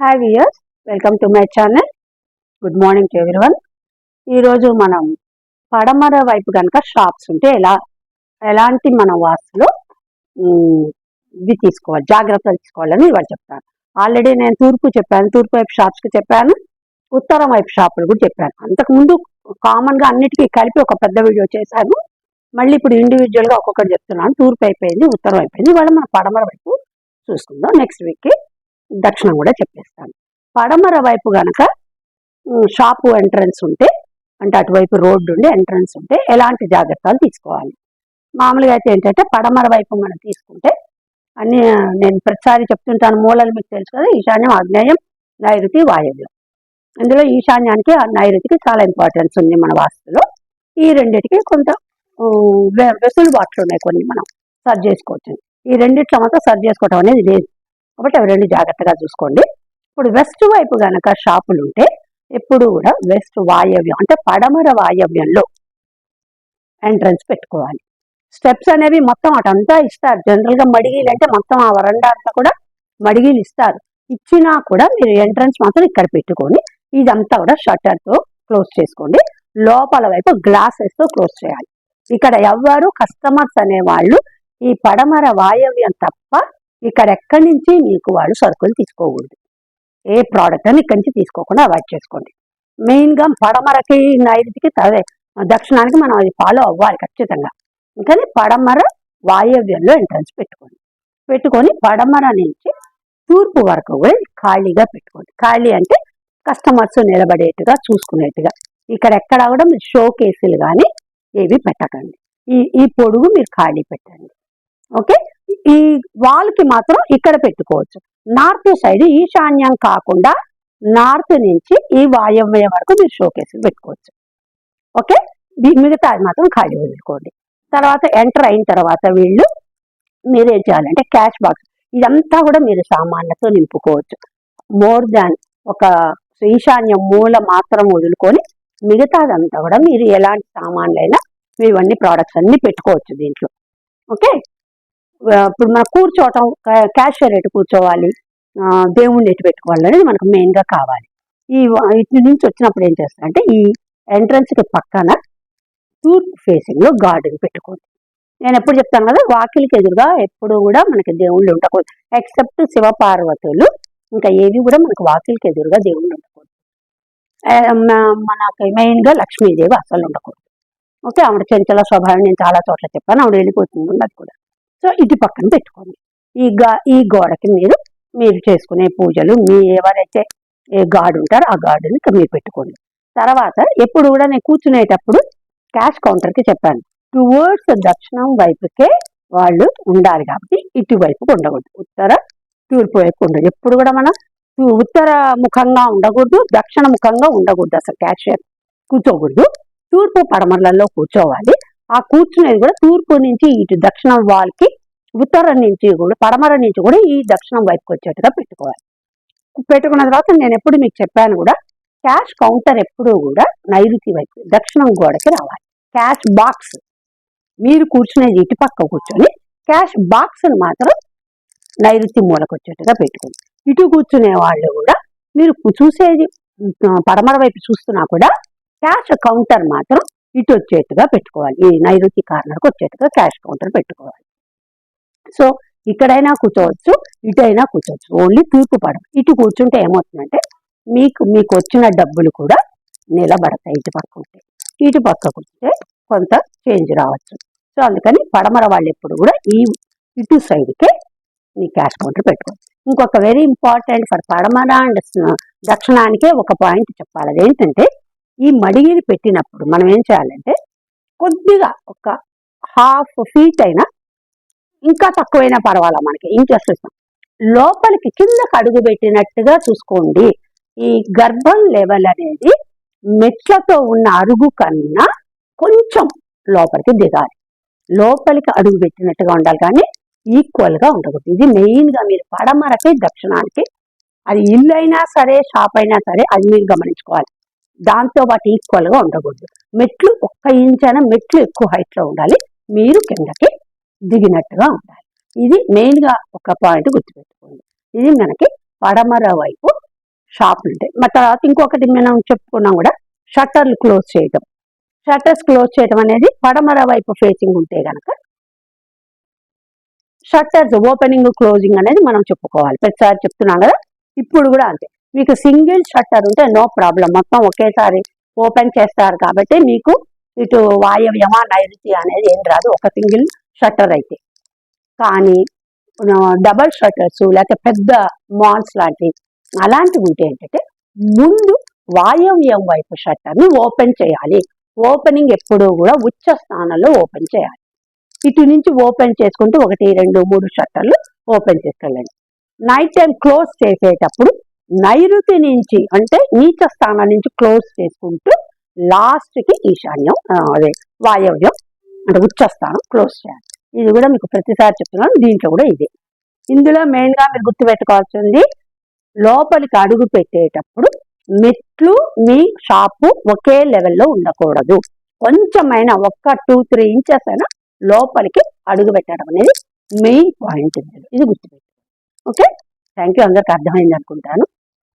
Hi viewers welcome to my channel good morning to one ఈరోజు మనం పడమర వైపు కనుక షాప్స్ ఉంటే ఎలా ఎలాంటి మన వాస్తులో ఇవి తీసుకోవాలి జాగ్రత్తలు తీసుకోవాలని ఇవాళ చెప్తాను. ఆల్రెడీ నేను తూర్పు చెప్పాను తూర్పు వైపు షాప్స్కి చెప్పాను ఉత్తరం వైపు షాపులు కూడా చెప్పాను. అంతకుముందు కామన్గా అన్నిటికీ కలిపి ఒక పెద్ద వీడియో చేశాను. మళ్ళీ ఇప్పుడు ఇండివిజువల్గా ఒక్కొక్కటి చెప్తున్నాను. తూర్పు అయిపోయింది ఉత్తరం అయిపోయింది ఇవాళ మన పడమర వైపు చూసుకుందాం. నెక్స్ట్ వీక్కి దక్షిణం కూడా చెప్పేస్తాను. పడమర వైపు గనక షాపు ఎంట్రన్స్ ఉంటే అంటే అటువైపు రోడ్డు ఉండి ఎంట్రన్స్ ఉంటే ఎలాంటి జాగ్రత్తలు తీసుకోవాలి. మామూలుగా అయితే ఏంటంటే పడమర వైపు మనం తీసుకుంటే అన్ని నేను ప్రతిసారి చెప్తుంటాను మూలలు మీకు తెలుసు కదా ఈశాన్యం ఆగ్నేయం నైరుతి వాయవ్యం. ఇందులో ఈశాన్యానికి ఆ నైరుతికి చాలా ఇంపార్టెన్స్ ఉంది మన వాస్తులో. ఈ రెండిటికి కొంత వెసులుబాట్లు ఉన్నాయి కొన్ని మనం సర్చ్ చేసుకోవచ్చు. ఈ రెండిట్లో మాత్రం సర్చ్ చేసుకోవటం అనేది లేదు. కాబట్టి అవి రెండు జాగ్రత్తగా చూసుకోండి. ఇప్పుడు వెస్ట్ వైపు గనక షాపులు ఉంటే ఎప్పుడు కూడా వెస్ట్ వాయవ్యం అంటే పడమర వాయవ్యంలో ఎంట్రన్స్ పెట్టుకోవాలి. స్టెప్స్ అనేవి మొత్తం అటంతా ఇస్తారు. జనరల్గా మడిగీలు అంటే మొత్తం ఆ వరండా అంతా కూడా మడిగీలు ఇస్తారు. ఇచ్చినా కూడా మీరు ఎంట్రన్స్ మాత్రం ఇక్కడ పెట్టుకొని ఇదంతా కూడా షట్టర్తో క్లోజ్ చేసుకోండి. లోపల వైపు గ్లాసెస్తో క్లోజ్ చేయాలి. ఇక్కడ ఎవ్వరు కస్టమర్స్ అనేవాళ్ళు ఈ పడమర వాయవ్యం తప్ప ఇక్కడ ఎక్కడి నుంచి మీకు వాళ్ళు సరుకులు తీసుకోకూడదు. ఏ ప్రోడక్ట్ అని ఇక్కడి నుంచి తీసుకోకుండా అవాయిడ్ చేసుకోండి. మెయిన్గా పడమరకి నైరుతికి అదే దక్షిణానికి మనం అది ఫాలో అవ్వాలి ఖచ్చితంగా. ఇంకా పడమర వాయవ్యంలో ఎంట్రన్స్ పెట్టుకోండి. పెట్టుకొని పడమర నుంచి తూర్పు వరకు కూడా ఖాళీగా పెట్టుకోండి. ఖాళీ అంటే కస్టమర్స్ నిలబడేట్టుగా చూసుకునేట్టుగా. ఇక్కడ ఎక్కడ కూడా మీరు షో కేసులు కానీ ఏవి పెట్టకండి. ఈ ఈ పొడుగు మీరు ఖాళీ పెట్టండి. ఓకే ఈ వాల్కి మాత్రం ఇక్కడ పెట్టుకోవచ్చు. నార్త్ సైడ్ ఈశాన్యం కాకుండా నార్త్ నుంచి ఈ వాయవ్యం వరకు మీరు షోకేసులు పెట్టుకోవచ్చు. ఓకే? ది- మిగతా అది మాత్రం ఖాళీ వదులుకోండి. తర్వాత ఎంటర్ అయిన తర్వాత వీళ్ళు మీరు ఏం చేయాలంటే క్యాష్ బాక్స్. ఇదంతా కూడా మీరు సామాన్లతో నింపుకోవచ్చు. మోర్ దాన్ ఒక ఈశాన్య మూల మాత్రం వదులుకొని మిగతాదంతా కూడా మీరు ఎలాంటి సామాన్లైనా మీరు ఇవన్నీ ప్రోడక్ట్స్ అన్ని పెట్టుకోవచ్చు దీంట్లో. ఓకే? ఇప్పుడు మనం కూర్చోవటం క్యాషియర్ ఎటు కూర్చోవాలి? దేవుణ్ణి ఎటు పెట్టుకోవాలి అనేది మనకు మెయిన్గా కావాలి. ఈ ఇటు నుంచి వచ్చినప్పుడు ఏం చేస్తారంటే ఈ ఎంట్రన్స్కి పక్కన తూర్పు ఫేసింగ్లో గార్డెన్ పెట్టుకోండి. నేను ఎప్పుడు చెప్తాను కదా వాకిలికి ఎదురుగా ఎప్పుడు కూడా మనకి దేవుళ్ళు ఉండకూడదు. ఎక్సెప్ట్ శివపార్వతులు ఇంకా ఏవి కూడా మనకు వాకిలికి ఎదురుగా దేవుళ్ళు ఉండకూడదు. మనకి మెయిన్గా లక్ష్మీదేవి అసలు ఉండకూడదు. ఓకే ఆవిడ చెంచల స్వభావం నేను చాలా చోట్ల చెప్పాను ఆవిడ వెళ్ళిపోతుంది అది కూడా. సో ఇటు పక్కన పెట్టుకోండి. ఈ గా ఈ గోడకి మీరు మీరు చేసుకునే పూజలు మీ ఎవరైతే ఏ గాడు ఉంటారో ఆ గాడుని మీరు పెట్టుకోండి. తర్వాత ఎప్పుడు కూడా నేను కూర్చునేటప్పుడు క్యాష్ కౌంటర్కి చెప్పాను. టువర్డ్స్ దక్షిణం వైపుకే వాళ్ళు ఉండాలి కాబట్టి ఇటువైపు ఉండకూడదు. ఉత్తర తూర్పు వైపు ఉండదు ఎప్పుడు కూడా మనం ఉత్తర ముఖంగా ఉండకూడదు దక్షిణ ముఖంగా ఉండకూడదు అసలు క్యాషియర్ కూర్చోకూడదు. తూర్పు పడమరలలో కూర్చోవాలి. ఆ కూర్చునేది కూడా తూర్పు నుంచి ఇటు దక్షిణం వాళ్ళకి ఉత్తరం నుంచి కూడా పడమర నుంచి కూడా ఈ దక్షిణం వైపుకి వచ్చేట్టుగా పెట్టుకోవాలి. పెట్టుకున్న తర్వాత నేను ఎప్పుడు మీకు చెప్పాను కూడా క్యాష్ కౌంటర్ ఎప్పుడూ కూడా నైరుతి వైపు దక్షిణం గోడకి రావాలి. క్యాష్ బాక్స్ మీరు కూర్చునేది ఇటు పక్క కూర్చొని క్యాష్ బాక్స్ని మాత్రం నైరుతి మూలకు వచ్చేట్టుగా పెట్టుకోండి. ఇటు కూర్చునే వాళ్ళు కూడా మీరు చూసేది పడమర వైపు చూస్తున్నా కూడా క్యాష్ కౌంటర్ మాత్రం ఇటు వచ్చేట్టుగా పెట్టుకోవాలి. ఈ నైరుతి కార్నర్కి వచ్చేట్టుగా క్యాష్ కౌంటర్ పెట్టుకోవాలి. సో ఇక్కడైనా కూర్చోవచ్చు ఇటైనా కూర్చోవచ్చు. ఓన్లీ తూర్పు పడవ. ఇటు కూర్చుంటే ఏమవుతుందంటే మీకు మీకు వచ్చిన డబ్బులు కూడా నిలబడతాయి ఇటు పక్క ఉంటే. ఇటు పక్క కూర్చుంటే కొంత చేంజ్ రావచ్చు. సో అందుకని పడమర వాళ్ళు ఎప్పుడు కూడా ఈ ఇటు సైడ్కే మీ క్యాష్ కౌంటర్ పెట్టుకోండి ఇంకొక వెరీ ఇంపార్టెంట్ ఫర్ పడమర అండ్ దక్షిణానికే ఒక పాయింట్ చెప్పాలి. అదేంటంటే ఈ మడిగిరి పెట్టినప్పుడు మనం ఏం చేయాలంటే కొద్దిగా ఒక హాఫ్ ఫీట్ అయినా ఇంకా తక్కువైనా పర్వాలా మనకి ఇంట్రెస్ట్ ఇస్తాం లోపలికి కిందకు అడుగు పెట్టినట్టుగా చూసుకోండి. ఈ గర్భం లెవెల్ అనేది మెట్లతో ఉన్న అరుగు కన్నా కొంచెం లోపలికి దిగాలి. లోపలికి అడుగు పెట్టినట్టుగా ఉండాలి కానీ ఈక్వల్గా ఉండకూడదు. ఇది మెయిన్గా మీరు పడమరకి దక్షిణానికి అది ఇల్లు అయినా సరే షాప్ అయినా సరే అది మీరు గమనించుకోవాలి. దాంతో పాటు ఈక్వల్గా ఉండకూడదు. మెట్లు ఒక్క ఇంచైనా మెట్లు ఎక్కువ హైట్లో ఉండాలి. మీరు కిందకి దిగినట్టుగా ఉండాలి. ఇది మెయిన్గా ఒక పాయింట్ గుర్తుపెట్టుకోండి. ఇది మనకి పడమర వైపు షాపులు ఉంటాయి మరి తర్వాత ఇంకొకటి మనం చెప్పుకున్నాం కూడా షట్టర్లు క్లోజ్ చేయటం. షట్టర్స్ క్లోజ్ చేయడం అనేది పడమర వైపు ఫేసింగ్ ఉంటే కనుక షట్టర్స్ ఓపెనింగ్ క్లోజింగ్ అనేది మనం చెప్పుకోవాలి. ప్రతిసారి చెప్తున్నాం కదా ఇప్పుడు కూడా అంతే. మీకు సింగిల్ షట్టర్ ఉంటే నో ప్రాబ్లం. మొత్తం ఒకేసారి ఓపెన్ చేస్తారు కాబట్టి మీకు ఇటు వాయవ్యమా నైరుతి అనేది ఏం రాదు. ఒక సింగిల్ షట్టర్ అయితే. కానీ డబల్ షట్టర్స్ లేకపోతే పెద్ద మాల్స్ లాంటివి అలాంటివి ఉంటే ఏంటంటే ముందు వాయవ్యం వైపు షట్టర్ని ఓపెన్ చేయాలి. ఓపెనింగ్ ఎప్పుడూ కూడా ఉచ్చ స్థానంలో ఓపెన్ చేయాలి. ఇటు నుంచి ఓపెన్ చేసుకుంటూ ఒకటి రెండు మూడు షట్టర్లు ఓపెన్ చేసుకెళ్ళండి నైట్ టైం క్లోజ్ చేసేటప్పుడు నైరుతి నుంచి అంటే నీచ స్థానం నుంచి క్లోజ్ చేసుకుంటూ లాస్ట్కి ఈశాన్యం అదే వాయవ్యం అంటే ఉచ్చ స్థానం క్లోజ్ చేయాలి. ఇది కూడా మీకు ప్రతిసారి చెప్తున్నాను దీంట్లో కూడా ఇదే. ఇందులో మెయిన్గా మీరు గుర్తుపెట్టుకోవాల్సింది లోపలికి అడుగు పెట్టేటప్పుడు మెట్లు మీ షాపు ఒకే లెవెల్లో ఉండకూడదు. కొంచెమైనా ఒక్క టూ త్రీ ఇంచెస్ అయినా లోపలికి అడుగు పెట్టడం అనేది మెయిన్ పాయింట్ ఇది గుర్తుపెట్టు ఓకే? థ్యాంక్ యూ అందరికి అర్థమైంది అనుకుంటాను.